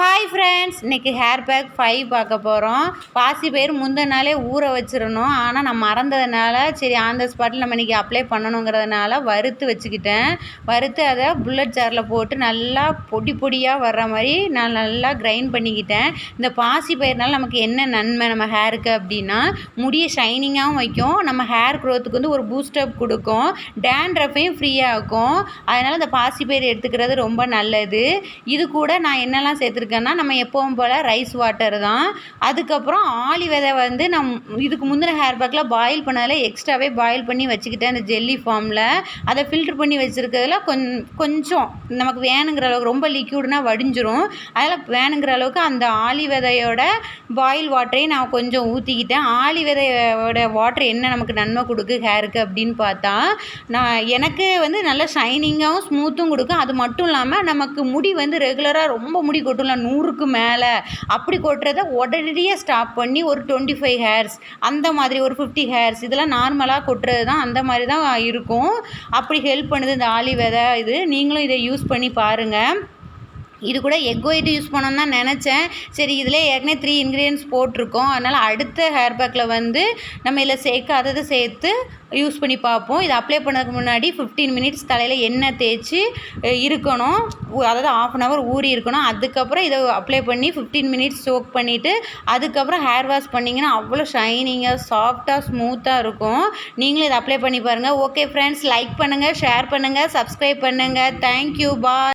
High hi friends இன்றைக்கி hair pack five பார்க்க போகிறோம் பாசி பயிர் முந்தின நாளே ஊற வச்சிடணும். ஆனால் நான் மறந்ததுனால சரி ஆன் த ஸ்பாட்டில் நம்ம இன்றைக்கி அப்ளை பண்ணணுங்கிறதுனால வறுத்து வச்சுக்கிட்டேன். வறுத்து அதை புல்லட் ஜாரில் போட்டு நல்லா பொடி பொடியாக வர்ற மாதிரி நான் நல்லா கிரைண்ட் பண்ணிக்கிட்டேன். இந்த பாசி பயிர்னால நமக்கு என்ன நன்மை நம்ம ஹேருக்கு அப்படின்னா முடியை ஷைனிங்காகவும் வைக்கும். நம்ம ஹேர் க்ரோத்துக்கு வந்து ஒரு பூஸ்டப் கொடுக்கும். டேண்ட்ரஃபையும் இருக்கும். அதனால் இந்த பாசி பயிர் எடுத்துக்கிறது ரொம்ப நல்லது. இது கூட நான் என்னெல்லாம் சேர்த்துருக்கேன்னா எடுத்திருக்கேன்னா நம்ம எப்பவும் போல் ரைஸ் வாட்டர் தான். அதுக்கப்புறம் ஆலி விதை வந்து நம் இதுக்கு முந்தின ஹேர் பேக்கில் பாயில் பண்ணதில் எக்ஸ்ட்ராவே பாயில் பண்ணி வச்சுக்கிட்டேன். அந்த ஜெல்லி ஃபார்மில் அதை ஃபில்ட்ரு பண்ணி வச்சுருக்கிறதுல கொஞ் கொஞ்சம் நமக்கு வேணுங்கிற அளவுக்கு ரொம்ப லிக்யூடுனா வடிஞ்சிரும். அதில் வேணுங்கிற அளவுக்கு அந்த ஆலி விதையோட பாயில் வாட்டரையும் நான் கொஞ்சம் ஊற்றிக்கிட்டேன் ஆலி விதையோட வாட்டர் என்ன நமக்கு நன்மை கொடுக்கு ஹேருக்கு அப்படின்னு பார்த்தா நான் எனக்கு வந்து நல்லா ஷைனிங்காகவும் ஸ்மூத்தும் கொடுக்கும். அது மட்டும் இல்லாமல் நமக்கு முடி வந்து ரெகுலராக ரொம்ப முடி கொட்டும்ல நூ நூறுக்கு மேலே. அப்படி கொட்டுறத உடனடியாக ஸ்டாப் பண்ணி ஒரு டுவெண்ட்டி ஃபைவ் ஹேர்ஸ் அந்த மாதிரி ஒரு ஃபிஃப்டி ஹேர்ஸ் இதெல்லாம் நார்மலாக கொட்டுறது தான் அந்த மாதிரி தான் இருக்கும். அப்படி ஹெல்ப் பண்ணுது இந்த ஆலி விதை இது. நீங்களும் இதை யூஸ் பண்ணி பாருங்கள் இது கூட எக் ஒயிட் யூஸ் பண்ணணும்னு தான் நினச்சேன். சரி இதில் ஏற்கனவே த்ரீ இன்க்ரீடியன்ஸ் போட்டிருக்கோம். அதனால் அடுத்த ஹேர் பேக்கில் வந்து நம்ம இதில் சேர்க்காததை சேர்த்து யூஸ் பண்ணி பார்ப்போம். இதை அப்ளை பண்ணதுக்கு முன்னாடி ஃபிஃப்டீன் மினிட்ஸ் தலையில் எண்ணெய் தேய்ச்சி இருக்கணும். அதாவது ஆஃப் அன் ஹவர் ஊறி இருக்கணும். அதுக்கப்புறம் இதை அப்ளை பண்ணி ஃபிஃப்டீன் மினிட்ஸ் சோக் பண்ணிவிட்டு அதுக்கப்புறம் ஹேர் வாஷ் பண்ணிங்கன்னா அவ்வளோ ஷைனிங்காக சாஃப்டாக ஸ்மூத்தாக இருக்கும். நீங்களும் இதை அப்ளை பண்ணி பாருங்கள் ஓகே ஃப்ரெண்ட்ஸ் லைக் பண்ணுங்கள் ஷேர் பண்ணுங்கள் சப்ஸ்கிரைப் பண்ணுங்கள் தேங்க்யூ பாய்